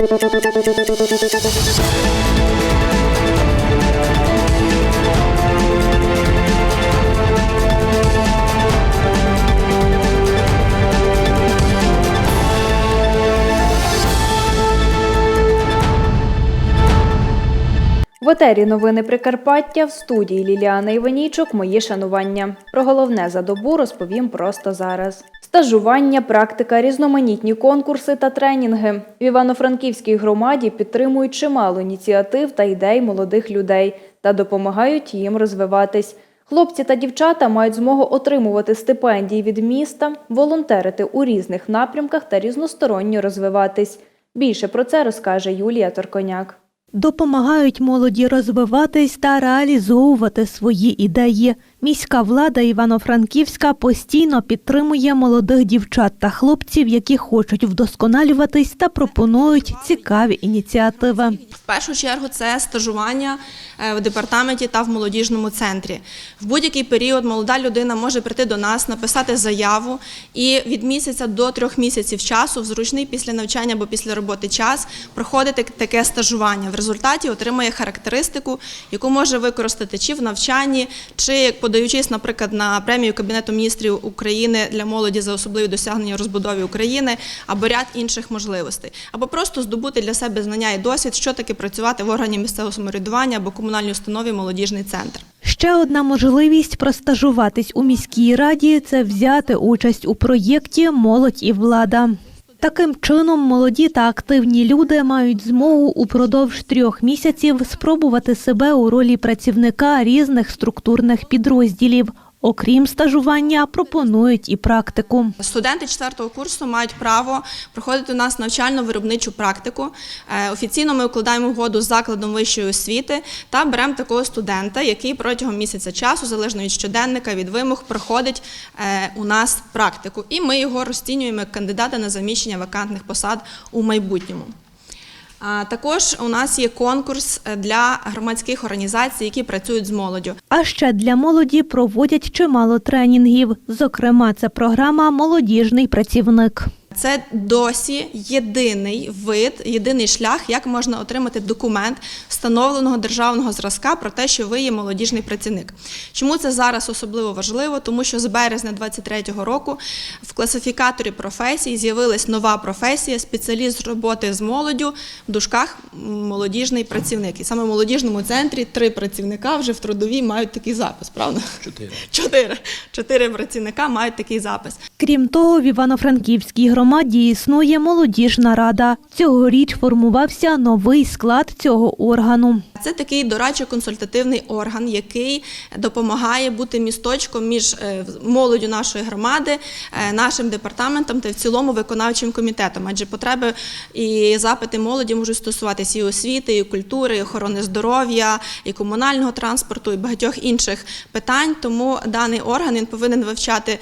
В етері новини Прикарпаття в студії Ліліана Іванійчук. Мої шанування. Про головне за добу розповім просто зараз. Стажування, практика, різноманітні конкурси та тренінги. В Івано-Франківській громаді підтримують чимало ініціатив та ідей молодих людей та допомагають їм розвиватись. Хлопці та дівчата мають змогу отримувати стипендії від міста, волонтерити у різних напрямках та різносторонньо розвиватись. Більше про це розкаже Юлія Торконяк. Допомагають молоді розвиватись та реалізовувати свої ідеї. Міська влада Івано-Франківська постійно підтримує молодих дівчат та хлопців, які хочуть вдосконалюватись та пропонують цікаві ініціативи. В першу чергу це стажування е, в департаменті та в молодіжному центрі. В будь-який період молода людина може прийти до нас, написати заяву і від місяця до трьох місяців часу в зручний після навчання або після роботи час проходити таке стажування. В результаті отримує характеристику, яку може використати чи в навчанні, чи подаючись, наприклад, на премію Кабінету міністрів України для молоді за особливі досягнення розбудові України або ряд інших можливостей, або просто здобути для себе знання і досвід, що таке працювати в органі місцевого самоврядування або комунальній установі молодіжний центр. Ще одна можливість простажуватись у міській раді це взяти участь у проєкті Молодь і влада. Таким чином, молоді та активні люди мають змогу упродовж трьох місяців спробувати себе у ролі працівника різних структурних підрозділів. Окрім стажування, пропонують і практику. Студенти четвертого курсу мають право проходити у нас навчально-виробничу практику. Е, Офіційно ми укладаємо угоду з закладом вищої освіти та беремо такого студента, який протягом місяця часу, залежно від щоденника, від вимог, проходить е, у нас практику. І ми його розцінюємо як кандидата на заміщення вакантних посад у майбутньому. Також у нас є конкурс е, для громадських організацій, які працюють з молоддю. А ще для молоді проводять чимало тренінгів. Зокрема, це програма Молодіжний працівник. Це досі єдиний вид, єдиний шлях, як можна отримати документ встановленого державного зразка про те, що ви є молодіжний працівник. Чому це зараз особливо важливо? Тому що з березня 2023 року в класифікаторі професій з'явилась нова професія спеціаліст роботи з молоддю в дужках молодіжний працівник. І саме в молодіжному центрі три працівника вже в трудовій мають такий запис, правда? Чотири. Чотири. Чотири працівника мають такий запис. Крім того, в Івано-Франківській громаді існує молодіжна рада. Цьогоріч формувався новий склад цього органу. Це такий дорадчо-консультативний орган, який допомагає бути місточком між е, молоддю нашої громади, е, нашим департаментом та в цілому виконавчим комітетом. Адже потреби і запити молоді можуть стосуватися і освіти, і культури, і охорони здоров'я, і комунального транспорту, і багатьох інших питань. Тому даний орган він повинен вивчати.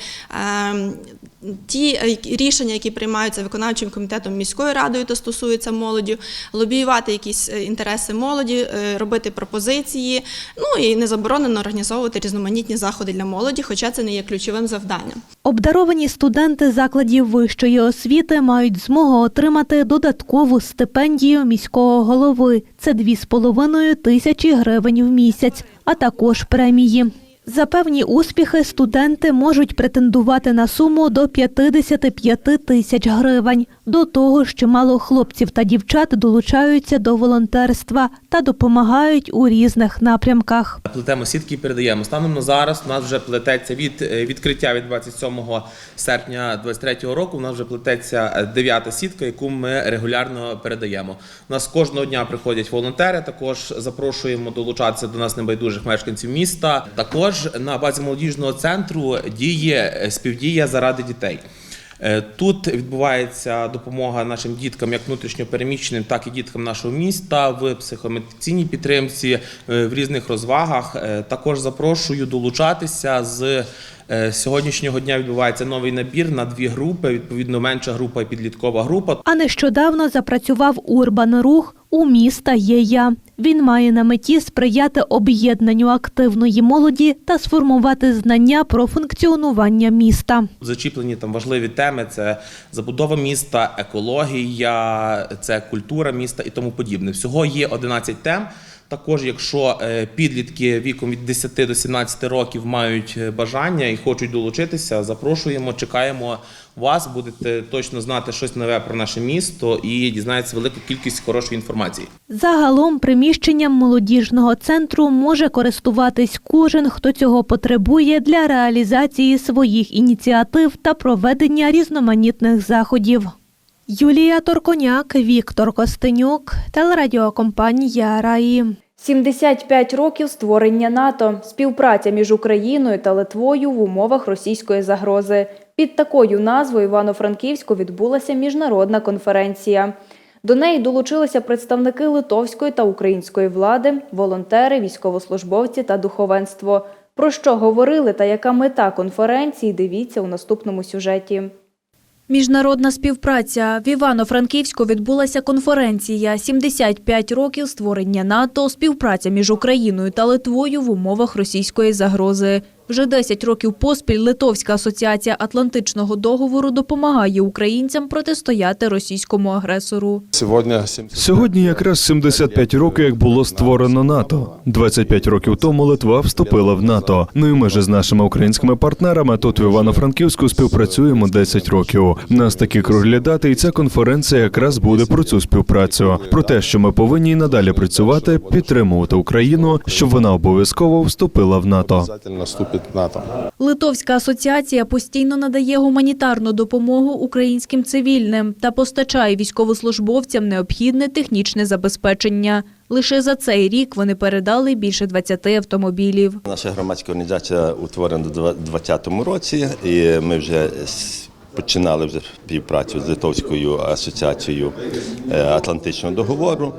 Ті е, рішення, які приймаються виконавчим комітетом міською радою та стосуються молоді, лобіювати якісь е, інтереси молоді, е, робити пропозиції. Ну і не заборонено організовувати різноманітні заходи для молоді, хоча це не є ключовим завданням. Обдаровані студенти закладів вищої освіти мають змогу отримати додаткову стипендію міського голови. Це 2,5 тисячі гривень в місяць, а також премії. За певні успіхи студенти можуть претендувати на суму до 55 тисяч гривень. До того ж, чимало хлопців та дівчат долучаються до волонтерства та допомагають у різних напрямках. Плетемо сітки і передаємо. Станом на зараз у нас вже плететься від е, відкриття від 27 серпня 2023 року. У нас вже плететься е, дев'ята сітка, яку ми регулярно передаємо. У нас кожного дня приходять волонтери. Також запрошуємо долучатися до нас небайдужих мешканців міста. Також на базі молодіжного центру діє е, співдія заради дітей. Е, Тут відбувається допомога нашим діткам, як внутрішньопереміщеним, так і діткам нашого міста в психомедицинній підтримці, е, в різних розвагах. Е, Також запрошую долучатися з е, сьогоднішнього дня. Відбувається новий набір на дві групи. Відповідно, менша група і підліткова група. А нещодавно запрацював Урбан Рух. У міста є я. Він має на меті сприяти об'єднанню активної молоді та сформувати знання про функціонування міста. Зачіплені там важливі теми: це забудова міста, екологія, це культура міста і тому подібне. Всього є 11 тем. Також, якщо е, підлітки віком від 10 до 17 років мають е, бажання і хочуть долучитися, запрошуємо, чекаємо вас. Будете точно знати щось нове про наше місто і дізнаєтеся велику кількість хорошої інформації. Загалом приміщенням молодіжного центру може користуватись кожен, хто цього потребує для реалізації своїх ініціатив та проведення різноманітних заходів. Юлія Торконяк, Віктор Костенюк, телерадіокомпанія Раї. 75 років створення НАТО, співпраця між Україною та Литвою в умовах російської загрози. Під такою назвою Івано-Франківську відбулася міжнародна конференція. До неї долучилися представники литовської та української влади, волонтери, військовослужбовці та духовенство. Про що говорили та яка мета конференції, дивіться у наступному сюжеті. Міжнародна співпраця в Івано-Франківську відбулася конференція «75 років створення НАТО. Співпраця між Україною та Литвою в умовах російської загрози. Вже 10 років поспіль Литовська асоціація Атлантичного договору допомагає українцям протистояти російському агресору. Сьогодні Сьогодні якраз 75 років, як було створено НАТО. 25 років тому Литва вступила в НАТО. Ну і ми ж з нашими українськими партнерами тут в Івано-Франківську співпрацюємо 10 років. У нас такі круглі дати, і ця конференція якраз буде про цю співпрацю. Про те, що ми повинні надалі працювати, підтримувати Україну, щоб вона обов'язково вступила в НАТО. НАТО. Литовська асоціація постійно надає гуманітарну допомогу українським цивільним та постачає військовослужбовцям необхідне технічне забезпечення. Лише за цей рік вони передали більше 20 автомобілів. Наша громадська організація утворена у 2020 році, і ми вже починали вже співпрацю з Литовською асоціацією е, Атлантичного договору.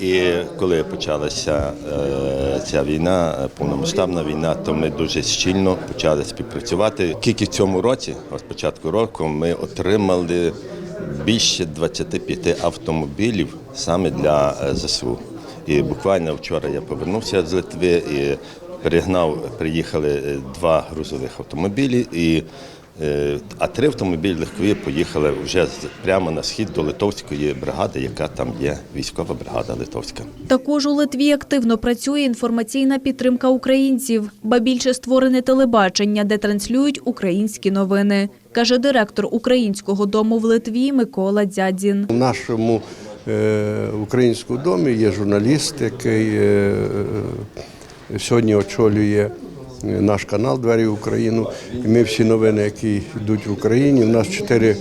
І коли почалася е, ця війна, повномасштабна війна, то ми дуже щільно почали співпрацювати. Тільки в цьому році, от початку року, ми отримали більше 25 автомобілів саме для е, ЗСУ. І буквально вчора я повернувся з Литви і перегнав, приїхали е, два грузових автомобілі, і, а три автомобілі легкові поїхали вже з- прямо на схід до литовської бригади, яка там є, військова бригада литовська. Також у Литві активно працює інформаційна підтримка українців, ба більше створене телебачення, де транслюють українські новини, каже директор українського дому в Литві Микола Дзядзін. У нашому е, українському домі є журналіст, який е, е, сьогодні очолює е, наш канал Двері в Україну. І ми всі новини, які йдуть в Україні. У нас чотири,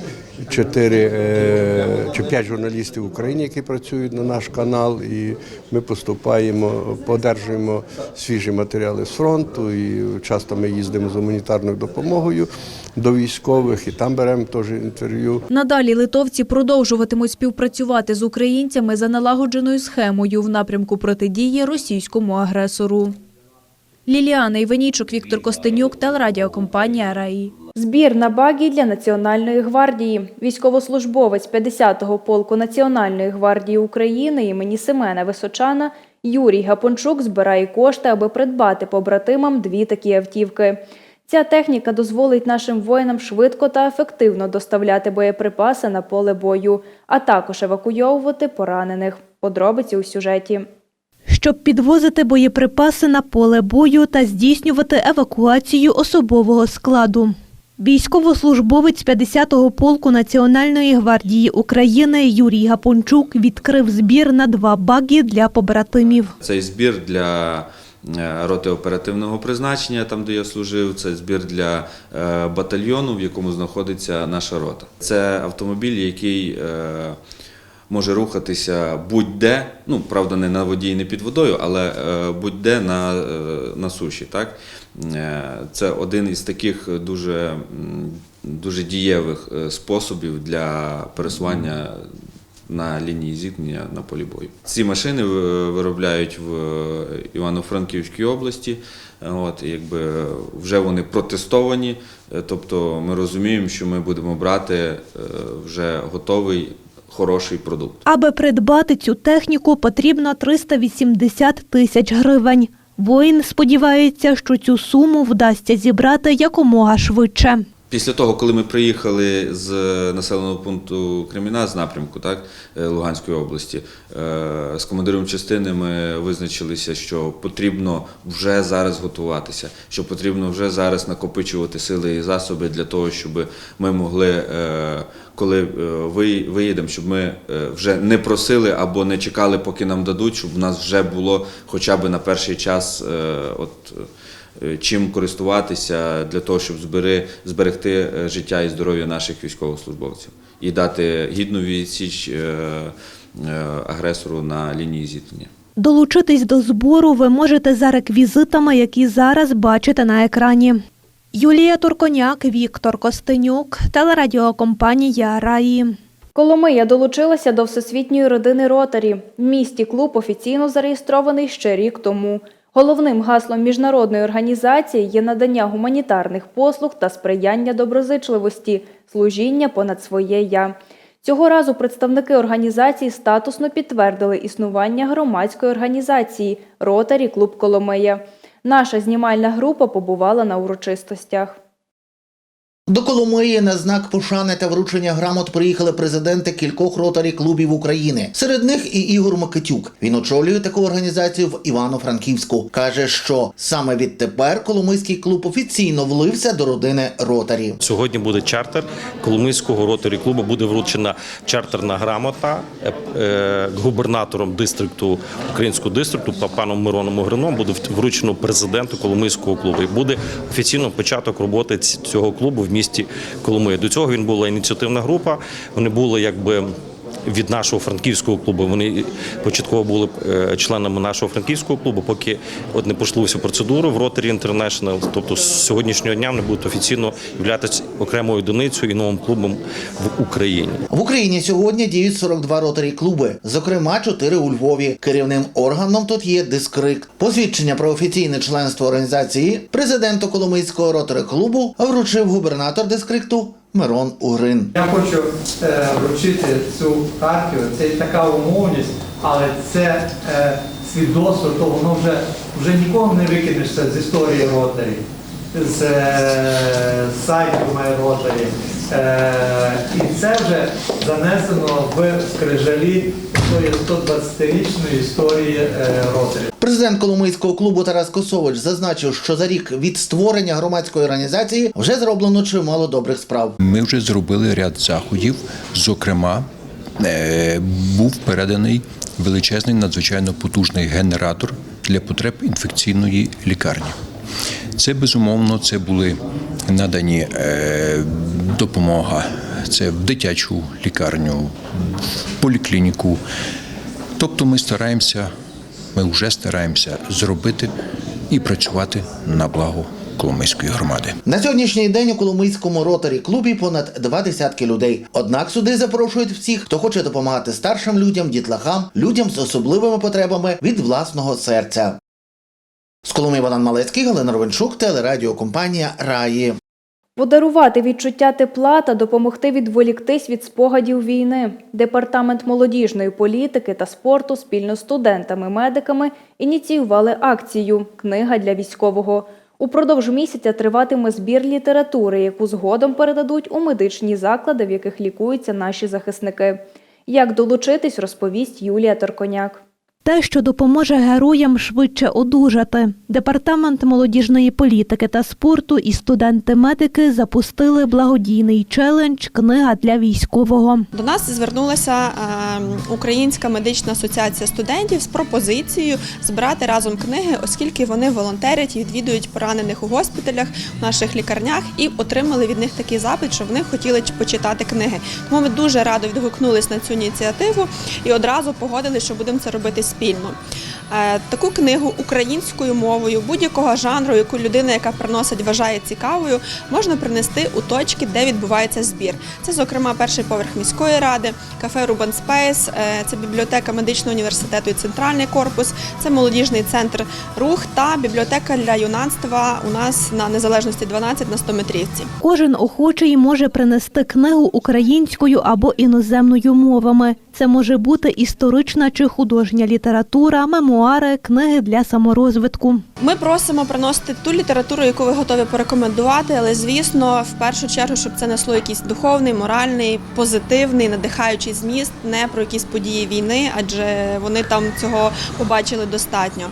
чотири е, чи п'ять журналістів в Україні, які працюють на наш канал, і ми поступаємо, подержуємо свіжі матеріали з фронту. І часто ми їздимо з гуманітарною допомогою до військових, і там беремо теж інтерв'ю. Надалі литовці продовжуватимуть співпрацювати з українцями за налагодженою схемою в напрямку протидії російському агресору. Ліліана Іванічук, Віктор Костенюк, телерадіокомпанія «Раї». Збір на багі для Національної гвардії. Військовослужбовець 50-го полку Національної гвардії України імені Семена Височана Юрій Гапончук збирає кошти, аби придбати побратимам дві такі автівки. Ця техніка дозволить нашим воїнам швидко та ефективно доставляти боєприпаси на поле бою, а також евакуйовувати поранених. Подробиці у сюжеті. Щоб підвозити боєприпаси на поле бою та здійснювати евакуацію особового складу. Військовослужбовець 50-го полку Національної гвардії України Юрій Гапончук відкрив збір на два баги для побратимів. Цей збір для е, роти оперативного призначення, там де я служив, це збір для е, батальйону, в якому знаходиться наша рота. Це автомобіль, який е, може рухатися будь-де, ну правда, не на воді і не під водою, але е, будь-де на, е, на суші. Так? Е, Це один із таких дуже, дуже дієвих способів для пересування на лінії зіткнення на полі бою. Ці машини виробляють в Івано-Франківській області. От, якби вже вони протестовані, тобто ми розуміємо, що ми будемо брати вже готовий хороший продукт. Аби придбати цю техніку, потрібно 380 тисяч гривень. Воїн сподівається, що цю суму вдасться зібрати якомога швидше. Після того, коли ми приїхали з населеного пункту Креміна з напрямку так, е, Луганської області, е, з командиром частини ми визначилися, що потрібно вже зараз готуватися, що потрібно вже зараз накопичувати сили і засоби для того, щоб ми могли, е, коли е, виїдемо, щоб ми е, вже не просили або не чекали, поки нам дадуть, щоб в нас вже було хоча б на перший час е, от. Е, чим користуватися для того, щоб збери, зберегти е, життя і здоров'я наших військовослужбовців і дати гідну відсіч е, агресору на лінії зіткнення. Долучитись до збору ви можете за реквізитами, які зараз бачите на екрані. Юлія Турконяк, Віктор Костенюк, телерадіокомпанія Раї. Коломия долучилася до Всесвітньої родини Ротарі. В місті клуб офіційно зареєстрований ще рік тому. Головним гаслом міжнародної організації є надання гуманітарних послуг та сприяння доброзичливості, служіння понад своє я. Цього разу представники організації статусно підтвердили існування громадської організації Ротарі Клуб Коломия. Наша знімальна група побувала на урочистостях. До Коломиї на знак пошани та вручення грамот приїхали президенти кількох ротарі клубів України. Серед них і Ігор Микитюк. Він очолює таку організацію в Івано-Франківську. каже, що саме відтепер Коломийський клуб офіційно влився до родини ротарі. Сьогодні буде чартер Коломийського роторі клубу. Буде вручена чартерна грамота е, е, губернатором дистрикту українського дистрикту па- паном Мироном Огрином. Буде вручено президенту Коломийського клубу. І буде офіційно початок роботи цього клубу в місті Коломия. До цього він була ініціативна група. Вони були якби. Від нашого франківського клубу вони початково були е, членами нашого франківського клубу, поки от не пішли всю процедуру в Rotary International. Тобто з сьогоднішнього дня вони будуть офіційно являтися окремою одиницею і новим клубом в Україні. В Україні сьогодні діють 42 ротарі клуби, зокрема 4 у Львові. Керівним органом тут є дискрикт. Посвідчення про офіційне членство організації президенту Коломийського ротарі клубу вручив губернатор дискрикту Мирон Угрин. Я хочу е, вручити цю хартію. Це така умовність, але це е, свідоцтво, то воно вже, вже нікого не викинешся з історії ротарі, з е, сайту ротарі. Е, і це вже занесено в скрижалі 120-річної історії е, ротарі. Президент Коломийського клубу Тарас Косович зазначив, що за рік від створення громадської організації вже зроблено чимало добрих справ. Ми вже зробили ряд заходів. Зокрема, е, був переданий величезний надзвичайно потужний генератор для потреб інфекційної лікарні. Це безумовно це були надані е, допомога. Це в дитячу лікарню, в поліклініку. Тобто ми стараємося, ми вже стараємося зробити і працювати на благо Коломийської громади. На сьогоднішній день у Коломийському ротарі клубі понад два десятки людей. Однак сюди запрошують всіх, хто хоче допомагати старшим людям, дітлахам, людям з особливими потребами від власного серця. З Коломиї Богдан Малецький, Галина Ровенчук, телерадіокомпанія Раї. Подарувати відчуття тепла та допомогти відволіктись від спогадів війни. Департамент молодіжної політики та спорту спільно з студентами-медиками ініціювали акцію Книга для військового. Упродовж місяця триватиме збір літератури, яку згодом передадуть у медичні заклади, в яких лікуються наші захисники. Як долучитись, розповість Юлія Торконяк. Те, що допоможе героям швидше одужати. Департамент молодіжної політики та спорту і студенти-медики запустили благодійний челендж Книга для військового. До нас звернулася е, Українська медична асоціація студентів з пропозицією збирати разом книги, оскільки вони волонтерять і відвідують поранених у госпіталях, в наших лікарнях і отримали від них такий запит, що вони хотіли почитати книги. Тому ми дуже радо відгукнулись на цю ініціативу і одразу погодили, що будемо це робити спільно. Е, Таку книгу українською мовою, будь-якого жанру, яку людина, яка приносить, вважає цікавою, можна принести у точки, де відбувається збір. Це, зокрема, перший поверх міської ради, кафе Рубан Спейс, е, це бібліотека медичного університету і центральний корпус, це молодіжний центр рух та бібліотека для юнацтва у нас на незалежності 12 на 100 метрівці. Кожен охочий може принести книгу українською або іноземною мовами. Це може бути історична чи художня література, мемуари, книги для саморозвитку. Ми просимо приносити ту літературу, яку ви готові порекомендувати, але звісно, в першу чергу, щоб це несло якийсь духовний, моральний, позитивний, надихаючий зміст, не про якісь події війни, адже вони там цього побачили достатньо.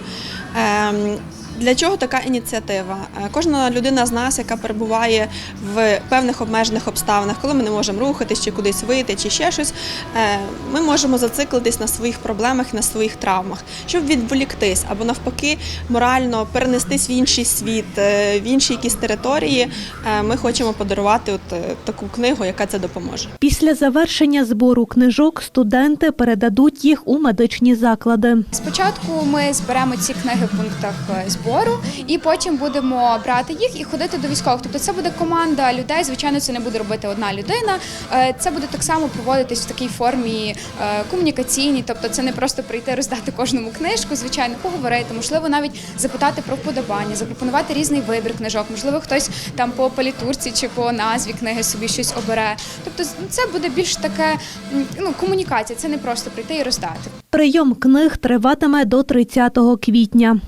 Для чого така ініціатива? Е, Кожна людина з нас, яка перебуває в певних обмежених обставинах, коли ми не можемо рухатись чи кудись вийти, чи ще щось, е, ми можемо зациклитись на своїх проблемах, на своїх травмах, щоб відволіктись або навпаки морально перенестись в інший світ, е, в інші якісь території. Ми хочемо подарувати от таку книгу, яка це допоможе. Після завершення збору книжок студенти передадуть їх у медичні заклади. Спочатку ми зберемо ці книги в пунктах е, збору, і потім будемо брати їх і ходити до військових. Тобто це буде команда людей. Звичайно, це не буде робити одна людина. Е, Це буде так само проводитись в такій формі е, комунікаційній. Тобто, це не просто прийти роздати кожному книжку, звичайно, поговорити, можливо, навіть запитати про вподобання, запропонувати різний вибір книжок. Можливо, хтось там по палітурці чи по назві книги собі щось обере. Тобто, це буде більш таке ну комунікація. Це не просто прийти і роздати. Прийом книг триватиме до 30 квітня.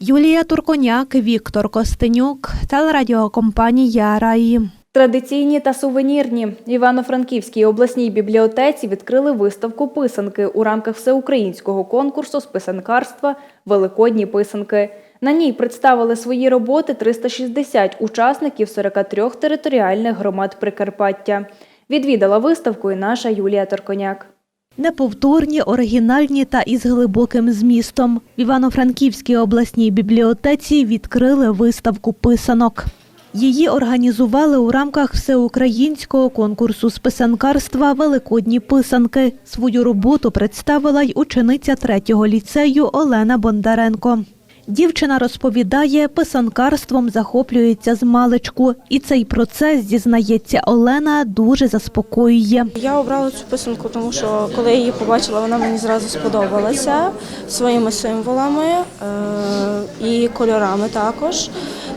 Юлія Турконяк, Віктор Костенюк, телерадіокомпанія Раї. Традиційні та сувенірні Івано-Франківській обласній бібліотеці відкрили виставку писанки у рамках всеукраїнського конкурсу з писанкарства Великодні писанки. На ній представили свої роботи 360 учасників 43 територіальних громад Прикарпаття. Відвідала виставку і наша Юлія Торконяк. Неповторні, оригінальні та із глибоким змістом. В Івано-Франківській обласній бібліотеці відкрили виставку писанок. Її організували у рамках всеукраїнського конкурсу з писанкарства Великодні писанки. Свою роботу представила й учениця третього ліцею Олена Бондаренко. Дівчина розповідає, писанкарством захоплюється з маличку, і цей процес, зізнається Олена, дуже заспокоює. Я обрала цю писанку, тому що коли я її побачила, вона мені зразу сподобалася своїми символами е- і кольорами також.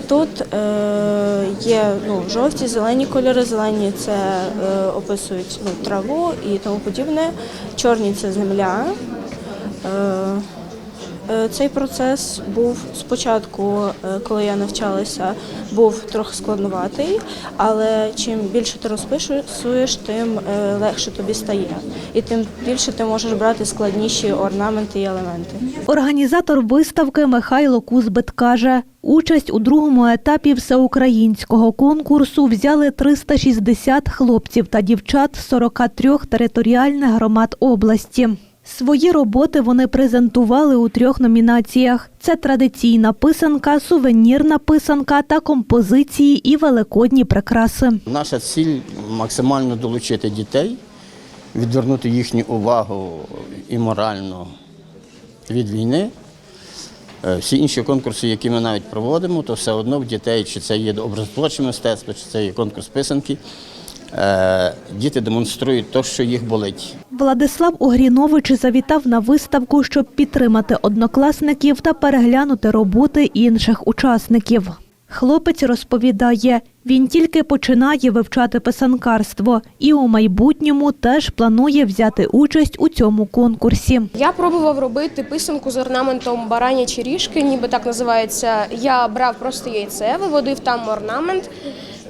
Тут е- є ну, жовті, зелені кольори. Зелені це е- описують ну, траву і тому подібне. Чорні це земля. Е- Цей процес був спочатку, е, коли я навчалася, був трохи складноватий, але чим більше ти розписуєш, тим е, легше тобі стає. І тим більше ти можеш брати складніші орнаменти і елементи. Організатор виставки Михайло Кузбит каже, участь у другому етапі всеукраїнського конкурсу взяли 360 хлопців та дівчат з 43 територіальних громад області. Свої роботи вони презентували у трьох номінаціях: це традиційна писанка, сувенірна писанка та композиції і великодні прикраси. Наша ціль максимально долучити дітей, відвернути їхню увагу і морально від війни. Е, Всі інші конкурси, які ми навіть проводимо, то все одно в дітей, чи це є образотворче мистецтво, чи це є конкурс писанки, е, діти демонструють те, що їх болить. Владислав Угрінович завітав на виставку, щоб підтримати однокласників та переглянути роботи інших учасників. Хлопець розповідає, він тільки починає вивчати писанкарство і у майбутньому теж планує взяти участь у цьому конкурсі. Я пробував робити писанку з орнаментом баранячі ріжки, ніби так називається. Я брав просто яйце, виводив там орнамент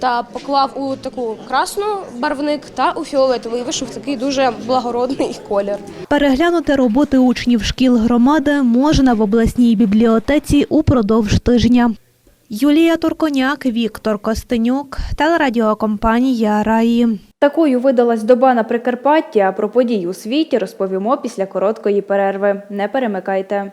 та поклав у таку красну барвник та у фіолетовий. Вийшов такий дуже благородний колір. Переглянути роботи учнів шкіл громади можна в обласній бібліотеці упродовж тижня. Юлія Турконяк, Віктор Костенюк, телерадіокомпанія Раї. Такою видалась доба на Прикарпатті, а про події у світі розповімо після короткої перерви. Не перемикайте.